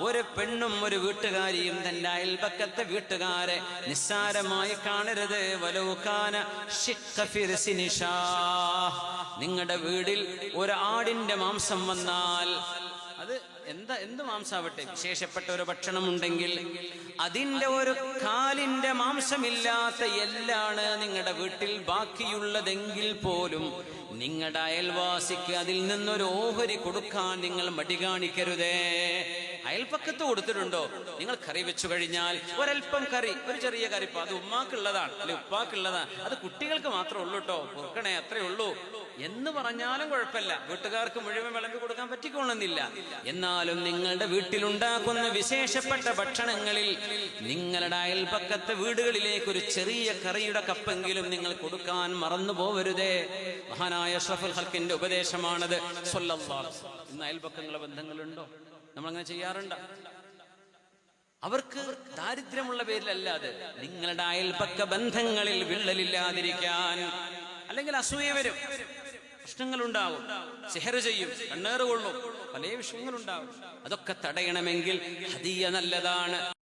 ഒരു പെണ്ണും ഒരു വീട്ടുകാരിയും തന്റെ അയൽപക്കത്തെ വീട്ടുകാരെ നിസ്സാരമായി കാണരുത്. വലോക്കാന. നിങ്ങളുടെ വീടിൽ ഒരു ആടിന്റെ മാംസം വന്നാൽ അത് എന്താ എന്ത് മാംസാവട്ടെ? വിശേഷപ്പെട്ട ഒരു ഭക്ഷണം ഉണ്ടെങ്കിൽ അതിന്റെ ഒരു കാലിന്റെ മാംസമില്ലാത്ത എല്ലാണ് നിങ്ങളുടെ വീട്ടിൽ ബാക്കിയുള്ളതെങ്കിൽ പോലും നിങ്ങളുടെ അയൽവാസിക്ക് അതിൽ നിന്നൊരു ഓഹരി കൊടുക്കാൻ നിങ്ങൾ മടി കാണിക്കരുതേ. അയൽപ്പക്കത്ത് കൊടുത്തിട്ടുണ്ടോ? നിങ്ങൾ കറി വെച്ചു കഴിഞ്ഞാൽ ഒരൽപ്പം കറി ഒരു ചെറിയ കറിപ്പ അത് ഉമ്മാക്കുള്ളതാണ് അല്ലെ ഉപ്പാക്കുള്ളതാണ്. അത് കുട്ടികൾക്ക് മാത്രമേ ഉള്ളൂ കേട്ടോ പൊറുക്കണേ അത്രേ ഉള്ളൂ. എന്ന് പറഞ്ഞാലും കുഴപ്പമില്ല. വീട്ടുകാർക്ക് മുഴുവൻ വിളമ്പി കൊടുക്കാൻ പറ്റിക്കൊള്ളുന്നില്ല എന്നാലും നിങ്ങളുടെ വീട്ടിലുണ്ടാക്കുന്ന വിശേഷപ്പെട്ട ഭക്ഷണങ്ങളിൽ നിങ്ങളുടെ അയൽപക്കത്തെ വീടുകളിലേക്ക് ഒരു ചെറിയ കറിയുടെ കപ്പെങ്കിലും നിങ്ങൾ കൊടുക്കാൻ മറന്നു പോവരുതേ. മഹാനായ ഷഫുൽ ഹൽക്കിന്റെ ഉപദേശമാണത്. ഇന്ന് അയൽപക്കങ്ങളെ ബന്ധങ്ങളുണ്ടോ? നമ്മളങ്ങനെ ചെയ്യാറുണ്ട്. അവർക്ക് ദാരിദ്ര്യമുള്ള പേരിലല്ലാതെ നിങ്ങളുടെ അയൽപക്ക ബന്ധങ്ങളിൽ വിള്ളലില്ലാതിരിക്കാൻ അല്ലെങ്കിൽ അസൂയ വരും. പ്രശ്നങ്ങളുണ്ടാവും. സെഹർ ചെയ്യും. കണ്ണേറ് കൊള്ളും. പല വിഷയങ്ങളുണ്ടാവും. അതൊക്കെ തടയണമെങ്കിൽ ഹദിയ നല്ലതാണ്.